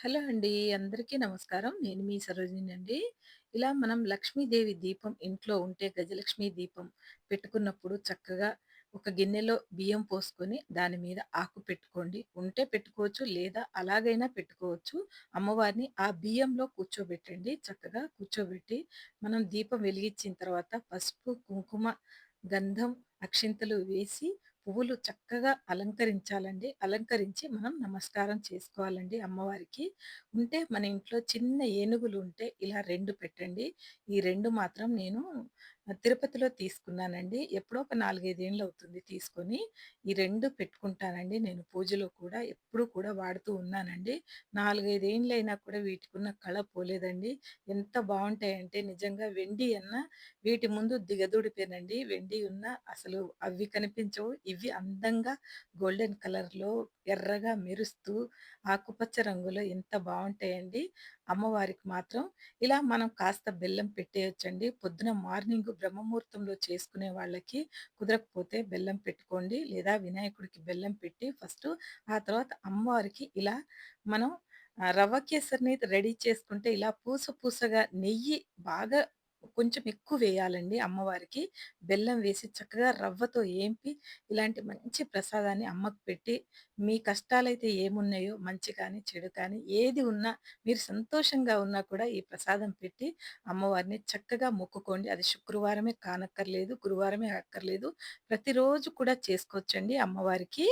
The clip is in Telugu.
హలో అండి. అందరికీ నమస్కారం. నేను మీ సరోజినండి. ఇలా మనం లక్ష్మీదేవి దీపం ఇంట్లో ఉంటే గజలక్ష్మి దీపం పెట్టుకున్నప్పుడు చక్కగా ఒక గిన్నెలో బియ్యం పోసుకొని దాని మీద ఆకు పెట్టుకోండి. ఉంటే పెట్టుకోవచ్చు లేదా అలాగైనా పెట్టుకోవచ్చు. అమ్మవారిని ఆ బియ్యంలో కూర్చోబెట్టండి. చక్కగా కూర్చోబెట్టి మనం దీపం వెలిగించిన తర్వాత పసుపు, కుంకుమ, గంధం, అక్షింతలు వేసి పువ్వులు చక్కగా అలంకరించాలండి. అలంకరించి మనం నమస్కారం చేసుకోవాలండి అమ్మవారికి. ఉంటే మన ఇంట్లో చిన్న ఏనుగులు ఉంటే ఇలా రెండు పెట్టండి. ఈ రెండు మాత్రం నేను తిరుపతిలో తీసుకున్నానండి. ఎప్పుడో ఒక 4, 5 ఏండ్లవుతుంది తీసుకొని. ఈ రెండు పెట్టుకుంటానండి నేను పూజలో కూడా ఎప్పుడూ కూడా వాడుతూ ఉన్నానండి. 4, 5 ఏండ్లయినా కూడా వీటికున్న కళ పోలేదండి. ఎంత బాగుంటాయంటే నిజంగా వెండి అన్న వీటి ముందు దిగదుడిపేనండి. వెండి ఉన్న అసలు అవి కనిపించవు. ఇవి అందంగా గోల్డెన్ కలర్‌లో ఎర్రగా మెరుస్తూ ఆకుపచ్చ రంగులో ఎంత బాగుంటాయండి అమ్మవారికి మాత్రం ఇలా మనం కాస్త బెల్లం పెట్టేయొచ్చండి. పొద్దున మార్నింగ్ బ్రహ్మముహూర్తంలో చేసుకునే వాళ్ళకి కుదరకపోతే బెల్లం పెట్టుకోండి. లేదా వినాయకుడికి బెల్లం పెట్టి ఫస్ట్ ఆ తర్వాత అమ్మవారికి ఇలా మనం రవ్వ కేసరిని రెడీ చేసుకుంటే ఇలా పూస పూసగా నెయ్యి బాగా కొంచెం ఎక్కువ వేయాలండి అమ్మవారికి. బెల్లం వేసి చక్కగా రవ్వతో ఏంపి ఇలాంటి మంచి ప్రసాదాన్ని అమ్మకు పెట్టి మీ కష్టాలైతే ఏమున్నాయో మంచి కానీ, చెడు కానీ ఏది ఉన్నా మీరు సంతోషంగా ఉన్నా కూడా ఈ ప్రసాదం పెట్టి అమ్మవారిని చక్కగా మొక్కుకోండి. అది శుక్రవారమే కానక్కర్లేదు, గురువారమే అక్కర్లేదు. ప్రతిరోజు కూడా చేసుకోవచ్చండి అమ్మవారికి.